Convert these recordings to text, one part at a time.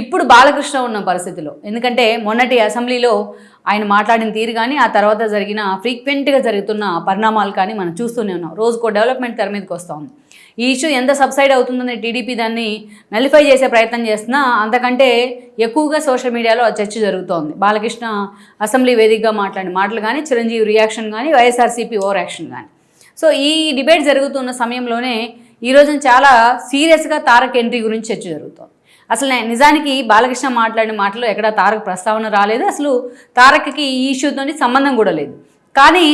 ఇప్పుడు బాలకృష్ణ ఉన్న పరిస్థితిలో. ఎందుకంటే మొన్నటి అసెంబ్లీలో ఆయన మాట్లాడిన తీరు కానీ ఆ తర్వాత జరిగిన ఫ్రీక్వెంట్గా జరుగుతున్న పరిణామాలు కానీ మనం చూస్తూనే ఉన్నాం. రోజుకో డెవలప్మెంట్ తెర మీదకి వస్తూ ఉంది. ఈ ఇష్యూ ఎంత సబ్సైడ్ అవుతుందని టీడీపీ దాన్ని నలిఫై చేసే ప్రయత్నం చేస్తున్నా అంతకంటే ఎక్కువగా సోషల్ మీడియాలో ఆ చర్చ జరుగుతోంది. బాలకృష్ణ అసెంబ్లీ వేదికగా మాట్లాడిన మాటలు కానీ చిరంజీవి రియాక్షన్ కానీ వైఎస్ఆర్సీపీ ఓవర్ యాక్షన్ కానీ. సో ఈ డిబేట్ జరుగుతున్న సమయంలోనే ఈ రోజున చాలా సీరియస్గా తారక్ ఎంట్రీ గురించి చర్చ జరుగుతోంది. అసలు నిజానికి బాలకృష్ణ మాట్లాడిన మాటలో ఎక్కడ తారక్ ప్రస్తావన రాలేదు. అసలు తారక్కి ఈ ఇష్యూతోని సంబంధం కూడా లేదు. కానీ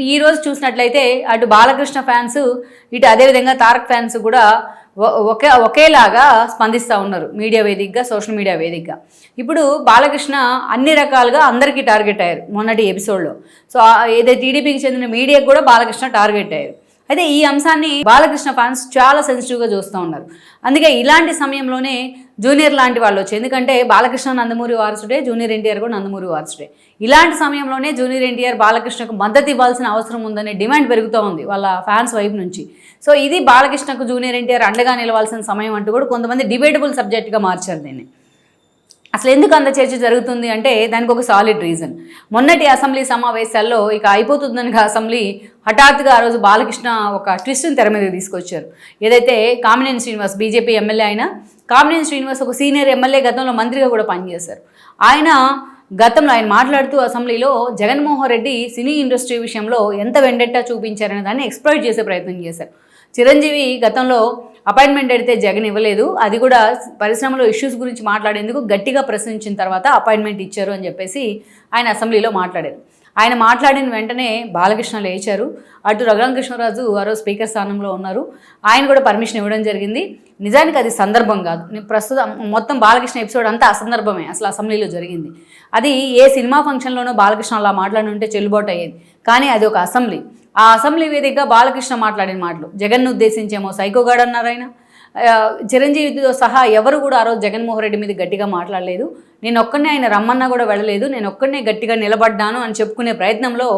ఈ- రోజు చూసినట్లయితే అటు బాలకృష్ణ ఫ్యాన్స్ ఇటు అదేవిధంగా తారక్ ఫ్యాన్స్ కూడా ఒకే ఒకేలాగా స్పందిస్తూ ఉన్నారు మీడియా వేదికగా సోషల్ మీడియా వేదికగా. ఇప్పుడు బాలకృష్ణ అన్ని రకాలుగా అందరికీ టార్గెట్ అయ్యారు మొన్నటి ఎపిసోడ్లో. సో ఏదైతే టీడీపీకి చెందిన మీడియాకు కూడా బాలకృష్ణ టార్గెట్ అయ్యారు. అయితే ఈ అంశాన్ని బాలకృష్ణ ఫ్యాన్స్ చాలా సెన్సిటివ్గా చూస్తూ ఉన్నారు. అందుకే ఇలాంటి సమయంలోనే జూనియర్ లాంటి వాళ్ళు వచ్చి ఎందుకంటే బాలకృష్ణ నందమూరి వారసుడే జూనియర్ ఎన్టీఆర్ కూడా నందమూరి వారసుడే. ఇలాంటి సమయంలోనే జూనియర్ ఎన్టీఆర్ బాలకృష్ణకు మద్దతు ఇవ్వాల్సిన అవసరం ఉందనే డిమాండ్ పెరుగుతూ ఉంది వాళ్ళ ఫ్యాన్స్ వైపు నుంచి. సో ఇది బాలకృష్ణకు జూనియర్ ఎన్టీఆర్ అండగా నిలవాల్సిన సమయం అంటూ కూడా కొంతమంది డిబేటబుల్ సబ్జెక్ట్గా మార్చారు దీన్ని. అసలు ఎందుకు అంత చర్చ జరుగుతుంది అంటే దానికి ఒక సాలిడ్ రీజన్ మొన్నటి అసెంబ్లీ సమావేశాల్లో ఇక అయిపోతుందని అసెంబ్లీ హఠాత్తుగా ఆ రోజు బాలకృష్ణ ఒక ట్విస్ట్ని తెర మీద తీసుకొచ్చారు. ఏదైతే కామినేని శ్రీనివాస్ బీజేపీ ఎమ్మెల్యే అయినా కామినేని శ్రీనివాస్ ఒక సీనియర్ ఎమ్మెల్యే గతంలో మంత్రిగా కూడా పనిచేశారు. ఆయన గతంలో ఆయన మాట్లాడుతూ అసెంబ్లీలో జగన్మోహన్ రెడ్డి సినీ ఇండస్ట్రీ విషయంలో ఎంత వెండెట్టా చూపించారనే దాన్ని ఎక్స్ప్లోయిట్ చేసే ప్రయత్నం చేశారు. చిరంజీవి గతంలో అపాయింట్మెంట్ అడిగితే జగన్ ఇవ్వలేదు. అది కూడా పరిశ్రమలో ఇష్యూస్ గురించి మాట్లాడేందుకు గట్టిగా ప్రశ్నించిన తర్వాత అపాయింట్మెంట్ ఇచ్చారు అని చెప్పేసి ఆయన అసెంబ్లీలో మాట్లాడారు. ఆయన మాట్లాడిన వెంటనే బాలకృష్ణ లేచారు. అటు రఘురామకృష్ణరాజు వారో స్పీకర్ స్థానంలో ఉన్నారు. ఆయన కూడా పర్మిషన్ ఇవ్వడం జరిగింది. నిజానికి అది సందర్భం కాదు. నేను ప్రస్తుతం మొత్తం బాలకృష్ణ ఎపిసోడ్ అంతా అసందర్భమే అసలు అసెంబ్లీలో జరిగింది. అది ఏ సినిమా ఫంక్షన్లోనో బాలకృష్ణ అలా మాట్లాడి ఉంటే చెల్లుబాటు అయ్యేది. కానీ అది ఒక అసెంబ్లీ. ఆ అసెంబ్లీ వేదికగా బాలకృష్ణ మాట్లాడిన మాటలు. జగన్ను ఉద్దేశించేమో సైకోగాడు అన్నారు ఆయన. చిరంజీవితో సహా ఎవరు కూడా ఆ రోజు జగన్మోహన్ రెడ్డి మీద గట్టిగా మాట్లాడలేదు. నేను ఒక్కనే ఆయన రమ్మన్నా కూడా వెళ్ళలేదు. నేను ఒక్కనే గట్టిగా నిలబడ్డాను అని చెప్పుకునే ప్రయత్నంలో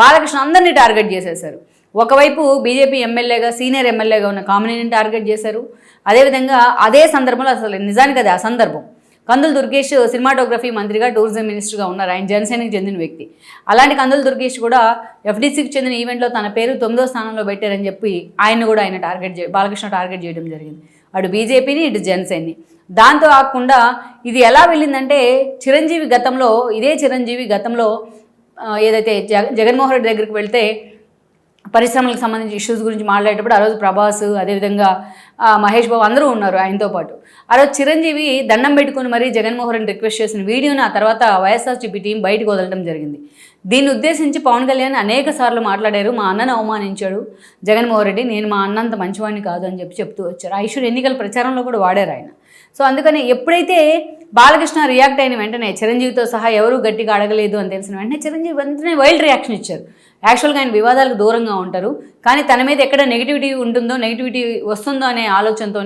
బాలకృష్ణ అందరినీ టార్గెట్ చేసేశారు. ఒకవైపు బీజేపీ ఎమ్మెల్యేగా సీనియర్ ఎమ్మెల్యేగా ఉన్న కామినేని టార్గెట్ చేశారు. అదేవిధంగా అదే సందర్భంలో అసలు నిజానికి అది ఆ సందర్భం కందుల దుర్గేష్ సినిమాటోగ్రఫీ మంత్రిగా టూరిజం మినిస్టర్గా ఉన్నారు. ఆయన జనసేనకు చెందిన వ్యక్తి. అలాంటి కందుల దుర్గేష్ కూడా ఎఫ్డీసీకి చెందిన ఈవెంట్లో తన పేరు తొమ్మిదో స్థానంలో పెట్టారని చెప్పి ఆయన కూడా ఆయన టార్గెట్ బాలకృష్ణ టార్గెట్ చేయడం జరిగింది. అటు బీజేపీని ఇటు జనసేనని. దాంతో కాకుండా ఇది ఎలా వెళ్ళిందంటే చిరంజీవి గతంలో ఇదే చిరంజీవి గతంలో ఏదైతే జగ జగన్మోహన్ రెడ్డి దగ్గరికి వెళ్తే పరిశ్రమలకు సంబంధించి ఇష్యూస్ గురించి మాట్లాడేటప్పుడు ఆ రోజు ప్రభాస్ అదేవిధంగా మహేష్ బాబు అందరూ ఉన్నారు ఆయనతో పాటు. ఆ రోజు చిరంజీవి దండం పెట్టుకుని మరీ జగన్మోహన్ రెడ్డి రిక్వెస్ట్ చేసిన వీడియోని ఆ తర్వాత వైఎస్ఆర్సీపీ టీం బయటకు వదలడం జరిగింది. దీన్ని ఉద్దేశించి పవన్ కళ్యాణ్ అనేక సార్లు మాట్లాడారు మా అన్నను అవమానించాడు జగన్మోహన్ రెడ్డి నేను మా అన్నంత మంచివాడిని కాదు అని చెప్పి చెప్తూ వచ్చారు. ఆ ఇష్యూ ఎన్నికల ప్రచారంలో కూడా వాడారు ఆయన. సో అందుకని ఎప్పుడైతే బాలకృష్ణ రియాక్ట్ అయిన వెంటనే చిరంజీవితో సహా ఎవరూ గట్టిగా అడగలేదు అని తెలిసిన వెంటనే చిరంజీవి వెంటనే వైల్డ్ రియాక్షన్ ఇచ్చారు. యాక్చువల్గా ఆయన వివాదాలకు దూరంగా ఉంటారు. కానీ తన మీద ఎక్కడ నెగిటివిటీ ఉంటుందో నెగిటివిటీ వస్తుందో అనే ఆలోచనతో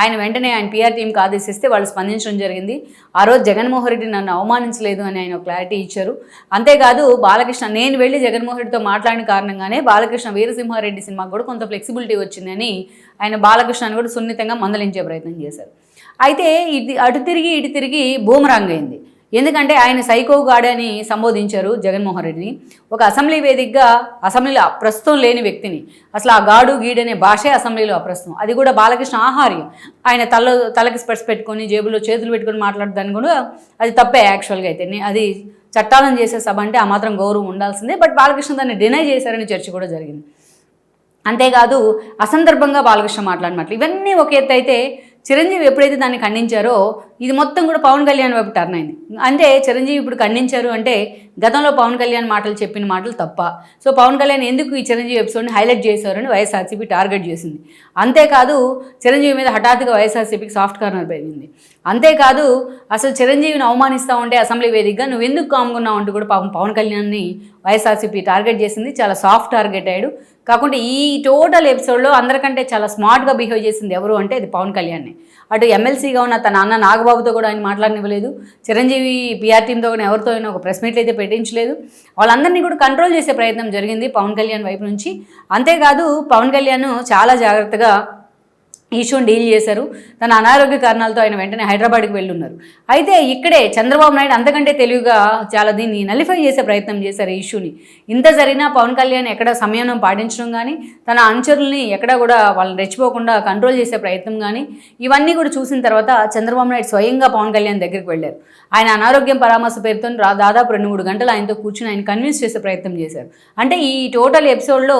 ఆయన వెంటనే ఆయన పిఆర్ టీంకి ఆదేశిస్తే వాళ్ళు స్పందించడం జరిగింది. ఆ రోజు జగన్మోహన్ రెడ్డి నన్ను అవమానించలేదు అని ఆయన క్లారిటీ ఇచ్చారు. అంతేకాదు బాలకృష్ణ నేను వెళ్ళి జగన్మోహన్ రెడ్డితో మాట్లాడిన కారణంగానే బాలకృష్ణ వీరసింహారెడ్డి సినిమాకు కూడా కొంత ఫ్లెక్సిబిలిటీ వచ్చిందని ఆయన బాలకృష్ణని కూడా సున్నితంగా మందలించే ప్రయత్నం చేశారు. అయితే ఇది అటు తిరిగి ఇటు తిరిగి బూమరాంగ్ అయింది. ఎందుకంటే ఆయన సైకో అని సంబోధించారు జగన్మోహన్ రెడ్డిని. ఒక అసెంబ్లీ వేదికగా అసెంబ్లీలో అప్రస్తుతం లేని వ్యక్తిని. అసలు ఆ గాడు గీడనే భాషే అసెంబ్లీలో అప్రస్తుతం. అది కూడా బాలకృష్ణ ఆహార్యం. ఆయన తల తలకి స్పెట్స్ పెట్టుకొని జేబులో చేతులు పెట్టుకొని మాట్లాడదాన్ని కూడా అది తప్పే యాక్చువల్గా అయితే. అది చట్టాలను చేసే సభ అంటే ఆ మాత్రం గౌరవం ఉండాల్సిందే. బట్ బాలకృష్ణ దాన్ని డినై చేశారని చర్చ కూడా జరిగింది. అంతేకాదు అసందర్భంగా బాలకృష్ణ మాట్లాడినట్లు. ఇవన్నీ ఒక ఎత్తు అయితే చిరంజీవి ఎప్పుడైతే దాన్ని ఖండించారో ఇది మొత్తం కూడా పవన్ కళ్యాణ్ వైపు టర్న్ అయింది. అంటే చిరంజీవి ఇప్పుడు ఖండించారు అంటే గతంలో పవన్ కళ్యాణ్ మాటలు చెప్పిన మాటలు తప్ప. సో పవన్ కళ్యాణ్ ఎందుకు ఈ చిరంజీవి ఎపిసోడ్ని హైలైట్ చేశారని వైఎస్ఆర్సీపీ టార్గెట్ చేసింది. అంతేకాదు చిరంజీవి మీద హఠాత్తుగా వైఎస్ఆర్సీపీకి సాఫ్ట్ కార్నర్ పెరిగింది. అంతేకాదు అసలు చిరంజీవిని అవమానిస్తూ ఉంటే అసెంబ్లీ వేదికగా నువ్వు ఎందుకు కామ్గున్నావు అంటూ కూడా పాపం పవన్ కళ్యాణ్ని వైఎస్ఆర్సీపీ టార్గెట్ చేసింది. చాలా సాఫ్ట్ టార్గెట్ అయ్యాడు. కాకుండా ఈ టోటల్ ఎపిసోడ్లో అందరికంటే చాలా స్మార్ట్గా బిహేవ్ చేసింది ఎవరు అంటే అది పవన్ కళ్యాణ్ని అటు ఎమ్మెల్సీగా ఉన్న తన అన్న నాగబాబుతో కూడా ఆయన మాట్లాడనివ్వలేదు. చిరంజీవి పిఆర్ టీంతో కూడా ఎవరితో అయినా ఒక ప్రెస్ మీట్లు అయితే పెట్టించలేదు. వాళ్ళందరినీ కూడా కంట్రోల్ చేసే ప్రయత్నం జరిగింది పవన్ కళ్యాణ్ వైపు నుంచి. అంతేకాదు పవన్ కళ్యాణ్ చాలా జాగ్రత్తగా ఇష్యూని డీల్ చేశారు. తన అనారోగ్య కారణాలతో ఆయన వెంటనే హైదరాబాద్కి వెళ్ళున్నారు. అయితే ఇక్కడే చంద్రబాబు నాయుడు అంతకంటే తెలివిగా చాలా దీన్ని నలిఫై చేసే ప్రయత్నం చేశారు ఈ ఇష్యూని ఇంత జరిగినా పవన్ కళ్యాణ్ ఎక్కడ సంయమనం పాటించడం కానీ తన అనుచరుల్ని ఎక్కడా కూడా వాళ్ళని రెచ్చిపోకుండా కంట్రోల్ చేసే ప్రయత్నం కానీ ఇవన్నీ కూడా చూసిన తర్వాత చంద్రబాబు నాయుడు స్వయంగా పవన్ కళ్యాణ్ దగ్గరికి వెళ్ళారు. ఆయన అనారోగ్యం పరామర్శ పేరుతో దాదాపు రెండు మూడు గంటలు ఆయనతో కూర్చుని ఆయన కన్విన్స్ చేసే ప్రయత్నం చేశారు. అంటే ఈ టోటల్ ఎపిసోడ్లో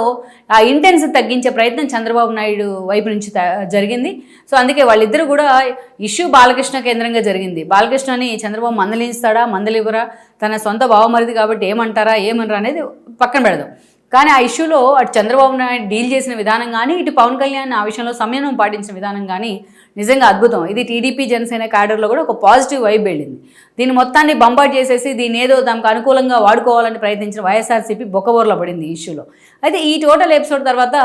ఆ ఇంటెన్స్ తగ్గించే ప్రయత్నం చంద్రబాబు నాయుడు వైపు నుంచి జరిగింది. సో అందుకే వాళ్ళిద్దరూ కూడా ఇష్యూ బాలకృష్ణ కేంద్రంగా జరిగింది. బాలకృష్ణని చంద్రబాబు మందలిస్తాడా? మందలివ్వరా? తన సొంత బావమరిది కాబట్టి ఏమంటారా? ఏమనరా అనేది పక్కన పెడదాం. కానీ ఆ ఇష్యూలో అటు చంద్రబాబు నాయుడు డీల్ చేసిన విధానం కానీ ఇటు పవన్ కళ్యాణ్ ఆ విషయంలో సంయమనం పాటించిన విధానం కానీ నిజంగా అద్భుతం. ఇది టీడీపీ జనసేన క్యాడర్లో కూడా ఒక పాజిటివ్ వైబ్ వెళ్ళింది. దీని మొత్తాన్ని బంబాట్ చేసేసి దీని ఏదో తమకు అనుకూలంగా వాడుకోవాలని ప్రయత్నించిన వైఎస్ఆర్సీపీ బొక్కబోర్లో పడింది ఈ ఇష్యూలో. అయితే ఈ టోటల్ ఎపిసోడ్ తర్వాత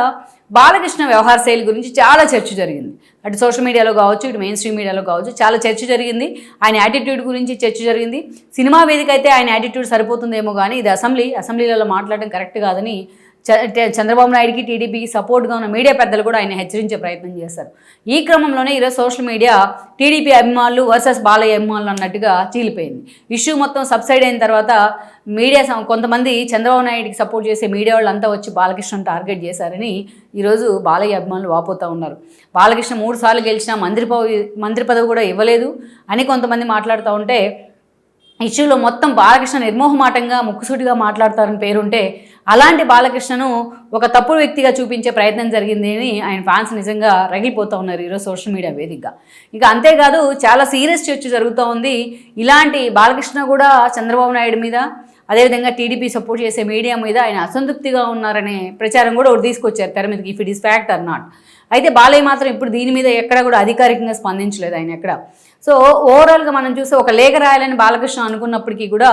బాలకృష్ణ వ్యవహార శైలి గురించి చాలా చర్చ జరిగింది. అటు సోషల్ మీడియాలో కావచ్చు ఇటు మెయిన్ స్ట్రీమ్ మీడియాలో కావచ్చు చాలా చర్చ జరిగింది. ఆయన యాటిట్యూడ్ గురించి చర్చ జరిగింది. సినిమా వేదిక అయితే ఆయన యాటిట్యూడ్ సరిపోతుందేమో కానీ ఇది అసెంబ్లీ అసెంబ్లీలలో మాట్లాడడం కరెక్ట్ కాదని చంద్రబాబు నాయుడుకి టీడీపీకి సపోర్ట్గా ఉన్న మీడియా పెద్దలు కూడా ఆయన హెచ్చరించే ప్రయత్నం చేశారు. ఈ క్రమంలోనే ఈరోజు సోషల్ మీడియా టీడీపీ అభిమానులు వర్సెస్ బాలయ్య అభిమానులు అన్నట్టుగా చీలిపోయింది. ఇష్యూ మొత్తం సబ్సైడ్ అయిన తర్వాత మీడియా కొంతమంది చంద్రబాబు నాయుడికి సపోర్ట్ చేసే మీడియా వాళ్ళంతా వచ్చి బాలకృష్ణను టార్గెట్ చేశారని ఈరోజు బాలయ్య అభిమానులు వాపోతూ ఉన్నారు. బాలకృష్ణ మూడు సార్లు గెలిచినా మంత్రి పదవి మంత్రి పదవి కూడా ఇవ్వలేదు అని కొంతమంది మాట్లాడుతూ ఉంటే ఇష్యూలో మొత్తం బాలకృష్ణ నిర్మోహమాటంగా ముక్కుసూటిగా మాట్లాడతారని పేరుంటే అలాంటి బాలకృష్ణను ఒక తప్పుడు వ్యక్తిగా చూపించే ప్రయత్నం జరిగింది అని ఆయన ఫ్యాన్స్ నిజంగా రగిలిపోతూ ఉన్నారు ఈరోజు సోషల్ మీడియా వేదికగా. ఇక అంతేకాదు చాలా సీరియస్ చర్చ జరుగుతూ ఉంది. ఇలాంటి బాలకృష్ణ కూడా చంద్రబాబు నాయుడు మీద అదేవిధంగా టీడీపీ సపోర్ట్ చేసే మీడియా మీద ఆయన అసంతృప్తిగా ఉన్నారనే ప్రచారం కూడా ఒకటి తీసుకొచ్చారు తెర మీదకి if it is fact or not అయితే బాలయ్య మాత్రం ఇప్పుడు దీని మీద ఎక్కడ కూడా అధికారికంగా స్పందించలేదు ఆయన ఎక్కడ. సో ఓవరాల్గా మనం చూస్తే ఒక లేఖ రాయాలని బాలకృష్ణ అనుకున్నప్పటికీ కూడా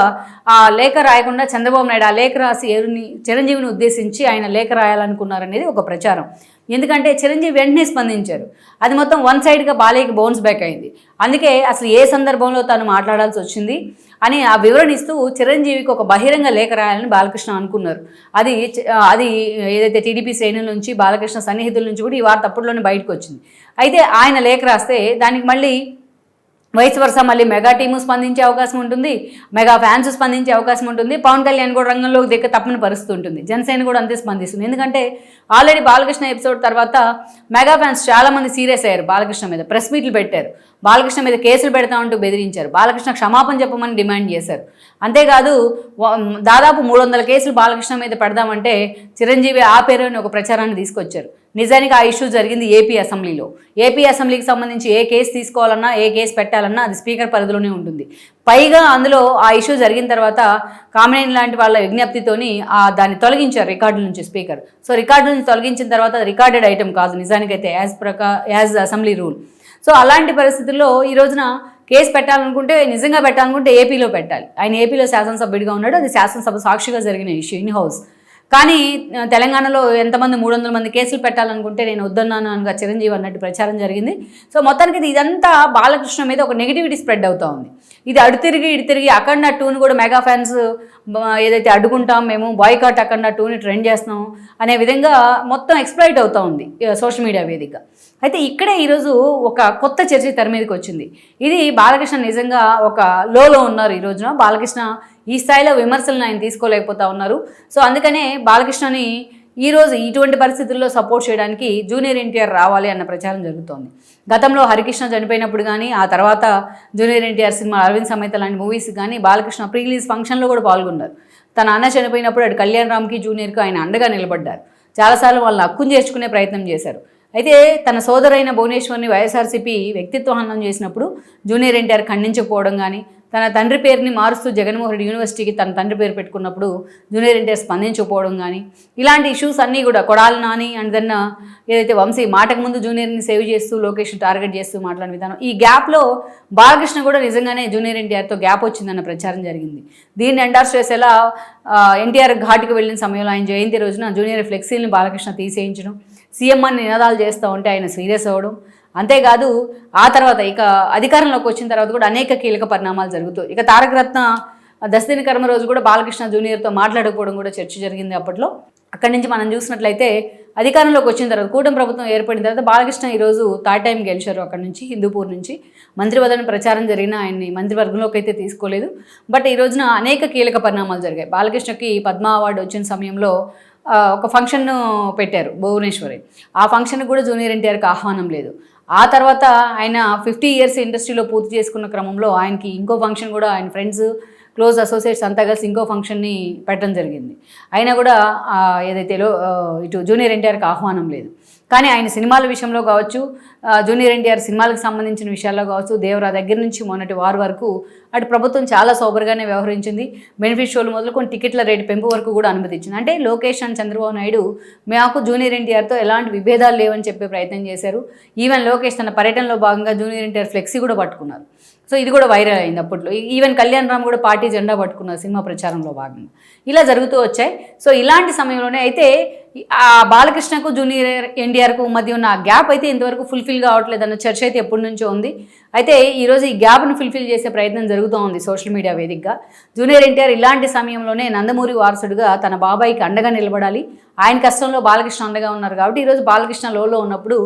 ఆ లేఖ రాయకుండా చంద్రబాబు నాయుడు ఆ లేఖ రాసి ఎవరిని చిరంజీవిని ఉద్దేశించి ఆయన లేఖ రాయాలనుకున్నారనేది ఒక ప్రచారం. ఎందుకంటే చిరంజీవి వెంటనే స్పందించారు. అది మొత్తం వన్ సైడ్గా బాలయ్యకి బౌన్స్ బ్యాక్ అయింది. అందుకే అసలు ఏ సందర్భంలో తాను మాట్లాడాల్సి వచ్చింది అని ఆ వివరణిస్తూ చిరంజీవికి ఒక బహిరంగ లేఖ రాయాలని బాలకృష్ణ అనుకున్నారు. అది అది ఏదైతే టీడీపీ శ్రేణుల నుంచి బాలకృష్ణ సన్నిహితుల నుంచి కూడా ఈ వార్త అప్పట్లోనే బయటకు వచ్చింది. అయితే ఆయన లేఖ రాస్తే దానికి మళ్ళీ వయసు వరుస మళ్ళీ మెగా టీము స్పందించే అవకాశం ఉంటుంది. మెగా ఫ్యాన్స్ స్పందించే అవకాశం ఉంటుంది. పవన్ కళ్యాణ్ కూడా రంగంలోకి దిక్క తప్పని పరిస్థితి ఉంటుంది. జనసేన కూడా అంతే స్పందిస్తుంది. ఎందుకంటే ఆల్రెడీ బాలకృష్ణ ఎపిసోడ్ తర్వాత మెగా ఫ్యాన్స్ చాలా మంది సీరియస్ అయ్యారు బాలకృష్ణ మీద. ప్రెస్ మీట్లు పెట్టారు. బాలకృష్ణ మీద కేసులు పెడతామంటూ బెదిరించారు. బాలకృష్ణ క్షమాపణ చెప్పమని డిమాండ్ చేశారు. అంతేకాదు దాదాపు మూడు వందల కేసులు బాలకృష్ణ మీద పెడదామంటే చిరంజీవి ఆ పేరు అని ఒక ప్రచారాన్ని తీసుకొచ్చారు. నిజానికి ఆ ఇష్యూ జరిగింది ఏపీ అసెంబ్లీలో. ఏపీ అసెంబ్లీకి సంబంధించి ఏ కేసు తీసుకోవాలన్నా ఏ కేసు పెట్టాలన్నా అది స్పీకర్ పరిధిలోనే ఉంటుంది. పైగా అందులో ఆ ఇష్యూ జరిగిన తర్వాత కామినేని లాంటి వాళ్ళ విజ్ఞప్తితోని ఆ దాన్ని తొలగించారు రికార్డుల నుంచి స్పీకర్. సో రికార్డు నుంచి తొలగించిన తర్వాత రికార్డెడ్ ఐటమ్ కాదు నిజానికైతే యాజ్ ప్రకా యాజ్ అసెంబ్లీ రూల్. సో అలాంటి పరిస్థితుల్లో ఈ రోజున కేసు పెట్టాలనుకుంటే నిజంగా పెట్టాలనుకుంటే ఏపీలో పెట్టాలి. ఆయన ఏపీలో శాసనసభ్యుడిగా ఉన్నాడు అది శాసనసభ సాక్షిగా జరిగిన ఇష్యూ ఇన్ హౌస్ కానీ తెలంగాణలో ఎంతమంది మూడు వందల మంది కేసులు పెట్టాలనుకుంటే నేను వద్దన్నాను అనగా చిరంజీవి అన్నట్టు ప్రచారం జరిగింది. సో మొత్తానికి ఇది ఇదంతా బాలకృష్ణ మీద ఒక నెగిటివిటీ స్ప్రెడ్ అవుతా ఉంది. ఇది అడు తిరిగి ఇటు తిరిగి అఖండ టూని కూడా మెగా ఫ్యాన్స్ ఏదైతే అడ్డుకుంటాం మేము బాయ్కాట్ అఖండ టూని ట్రెండ్ చేస్తున్నాం అనే విధంగా మొత్తం ఎక్స్ప్లైట్ అవుతూ ఉంది సోషల్ మీడియా వేదిక. అయితే ఇక్కడే ఈరోజు ఒక కొత్త చర్చ తెర మీదకి వచ్చింది. ఇది బాలకృష్ణ నిజంగా ఒక లోలో ఉన్నారు ఈ రోజున. బాలకృష్ణ ఈ స్థాయిలో విమర్శలను ఆయన తీసుకోలేకపోతా ఉన్నారు. సో అందుకనే బాలకృష్ణని ఈరోజు ఇటువంటి పరిస్థితుల్లో సపోర్ట్ చేయడానికి జూనియర్ ఎన్టీఆర్ రావాలి అన్న ప్రచారం జరుగుతోంది. గతంలో హరికృష్ణ చనిపోయినప్పుడు కానీ ఆ తర్వాత జూనియర్ ఎన్టీఆర్ సినిమా అరవింద్ సమేత లాంటి మూవీస్ కానీ బాలకృష్ణ ప్రీ రిలీజ్ ఫంక్షన్లో కూడా పాల్గొన్నారు. తన అన్న చనిపోయినప్పుడు అటు కళ్యాణ్ రామ్కి జూనియర్కి ఆయన అండగా నిలబడ్డారు. చాలాసార్లు వాళ్ళని హక్కును చేర్చుకునే ప్రయత్నం చేశారు. అయితే తన సోదరైన భువనేశ్వర్ని వైఎస్ఆర్సీపీ వ్యక్తిత్వ హనం చేసినప్పుడు జూనియర్ ఎన్టీఆర్ ఖండించకపోవడం కానీ తన తండ్రి పేరుని మారుస్తూ జగన్మోహన్ రెడ్డి యూనివర్సిటీకి తన తండ్రి పేరు పెట్టుకున్నప్పుడు జూనియర్ ఎన్టీఆర్ స్పందించకపోవడం కానీ ఇలాంటి ఇష్యూస్ అన్నీ కూడా కొడాలి నాని అండ్ దన్న ఏదైతే వంశీ మాటకు ముందు జూనియర్ని సేవ్ చేస్తూ లొకేషన్ టార్గెట్ చేస్తూ మాట్లాడిన విధానం ఈ గ్యాప్లో బాలకృష్ణ కూడా నిజంగానే జూనియర్ ఎన్టీఆర్తో గ్యాప్ వచ్చిందన్న ప్రచారం జరిగింది. దీన్ని ఎండార్స్ చేసేలా ఎన్టీఆర్ ఘాటుకి వెళ్ళిన సమయంలో ఆయన జయంతి రోజున జూనియర్ ఫ్లెక్సీలను బాలకృష్ణ తీసేయించడం సీఎం అని నినాదాలు చేస్తూ ఉంటే ఆయన సీరియస్ అవ్వడం. అంతేకాదు ఆ తర్వాత ఇక అధికారంలోకి వచ్చిన తర్వాత కూడా అనేక కీలక పరిణామాలు జరుగుతాయి ఇక తారక రత్న దశదిన కర్మ రోజు కూడా బాలకృష్ణ జూనియర్తో మాట్లాడకపోవడం కూడా చర్చ జరిగింది అప్పట్లో. అక్కడి నుంచి మనం చూసినట్లయితే అధికారంలోకి వచ్చిన తర్వాత కూటమి ప్రభుత్వం ఏర్పడిన తర్వాత బాలకృష్ణ ఈరోజు థర్డ్ టైం గెలిచారు అక్కడ నుంచి హిందూపూర్ నుంచి. మంత్రి ప్రచారం జరిగిన ఆయన్ని మంత్రివర్గంలోకి అయితే తీసుకోలేదు. బట్ ఈ రోజున అనేక కీలక పరిణామాలు జరిగాయి. బాలకృష్ణకి పద్మ అవార్డు వచ్చిన సమయంలో ఒక ఫంక్షన్ పెట్టారు భువనేశ్వరి. ఆ ఫంక్షన్కి కూడా జూనియర్ ఎన్టీఆర్కి ఆహ్వానం లేదు. ఆ తర్వాత ఆయన ఫిఫ్టీ ఇయర్స్ ఇండస్ట్రీలో పూర్తి చేసుకున్న క్రమంలో ఆయనకి ఇంకో ఫంక్షన్ కూడా ఆయన ఫ్రెండ్స్ క్లోజ్ అసోసియేట్స్ అంతా కలిసి ఇంకో ఫంక్షన్ని పెట్టడం జరిగింది. అయినా కూడా ఏదైతే ఇటు జూనియర్ ఎన్టీఆర్కి ఆహ్వానం లేదు. కానీ ఆయన సినిమాల విషయంలో కావచ్చు జూనియర్ ఎన్టీఆర్ సినిమాలకు సంబంధించిన విషయాల్లో కావచ్చు దేవరా దగ్గర నుంచి మొన్నటి వారు వరకు అటు ప్రభుత్వం చాలా సోబర్గానే వ్యవహరించింది. బెనిఫిట్ షోలు మొదలుకొని టికెట్ల రేటు పెంపు వరకు కూడా అనుమతించింది. అంటే లోకేష్ అండ్ చంద్రబాబు నాయుడు మాకు జూనియర్ ఎన్టీఆర్తో ఎలాంటి విభేదాలు లేవని చెప్పే ప్రయత్నం చేశారు. ఈవెన్ లోకేష్ తన పర్యటనలో భాగంగా జూనియర్ ఎన్టీఆర్ ఫ్లెక్సీ కూడా పట్టుకున్నారు. సో ఇది కూడా వైరల్ అయింది అప్పట్లో. ఈవెన్ కళ్యాణ్ రామ్ కూడా పార్టీ జెండా పట్టుకున్నారు సినిమా ప్రచారంలో భాగంగా. ఇలా జరుగుతూ వచ్చాయి. సో ఇలాంటి సమయంలోనే అయితే బాలకృష్ణకు జూనియర్ ఎన్టీఆర్కు మధ్య ఉన్న గ్యాప్ అయితే ఇంతవరకు ఫుల్ఫిల్ కావట్లేదు అన్న చర్చ అయితే ఎప్పటి నుంచో ఉంది. అయితే ఈరోజు ఈ గ్యాప్ను ఫుల్ఫిల్ చేసే ప్రయత్నం జరుగుతూ ఉంది సోషల్ మీడియా వేదికగా. జూనియర్ ఎన్టీఆర్ ఇలాంటి సమయంలోనే నందమూరి వారసుడుగా తన బాబాయికి అండగా నిలబడాలి. ఆయన కష్టంలో బాలకృష్ణ అండగా ఉన్నారు కాబట్టి ఈరోజు బాలకృష్ణ లోలో ఉన్నప్పుడు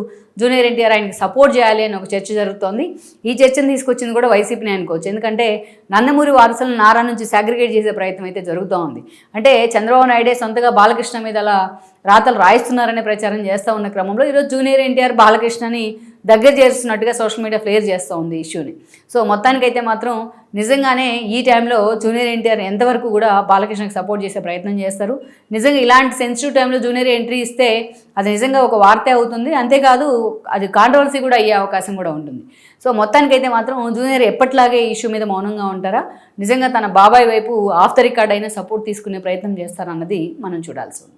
జూనియర్ ఎన్టీఆర్ ఆయనకి సపోర్ట్ చేయాలి అని ఒక చర్చ జరుగుతోంది. ఈ చర్చను తీసుకొచ్చింది కూడా వైసీపీని అనుకోవచ్చు. ఎందుకంటే నందమూరి వారసులను నారా నుంచి సాగ్రిగేట్ చేసే ప్రయత్నం అయితే జరుగుతూ ఉంది అంటే చంద్రబాబు నాయుడే సొంతగా బాలకృష్ణ మీద అలా రాతలు రాయిస్తున్నారనే ప్రచారం చేస్తూ ఉన్న క్రమంలో ఈరోజు జూనియర్ ఎన్టీఆర్ బాలకృష్ణని దగ్గర చేస్తున్నట్టుగా సోషల్ మీడియా ఫ్లేర్ చేస్తూ ఉంది ఇష్యూని. సో మొత్తానికైతే మాత్రం నిజంగానే ఈ టైంలో జూనియర్ ఎన్టీఆర్ ఎంతవరకు కూడా బాలకృష్ణకి సపోర్ట్ చేసే ప్రయత్నం చేస్తారు. నిజంగా ఇలాంటి సెన్సిటివ్ టైంలో జూనియర్ ఎంట్రీ ఇస్తే అది నిజంగా ఒక వార్తే అవుతుంది. అంతేకాదు అది కాంట్రవర్సీ కూడా అయ్యే అవకాశం కూడా ఉంటుంది. సో మొత్తానికైతే మాత్రం జూనియర్ ఎప్పట్లాగే ఈ ఇష్యూ మీద మౌనంగా ఉంటారా? నిజంగా తన బాబాయ్ వైపు ఆఫ్ ద రికార్డ్ అయినా సపోర్ట్ తీసుకునే ప్రయత్నం చేస్తారన్నది మనం చూడాల్సి ఉంది.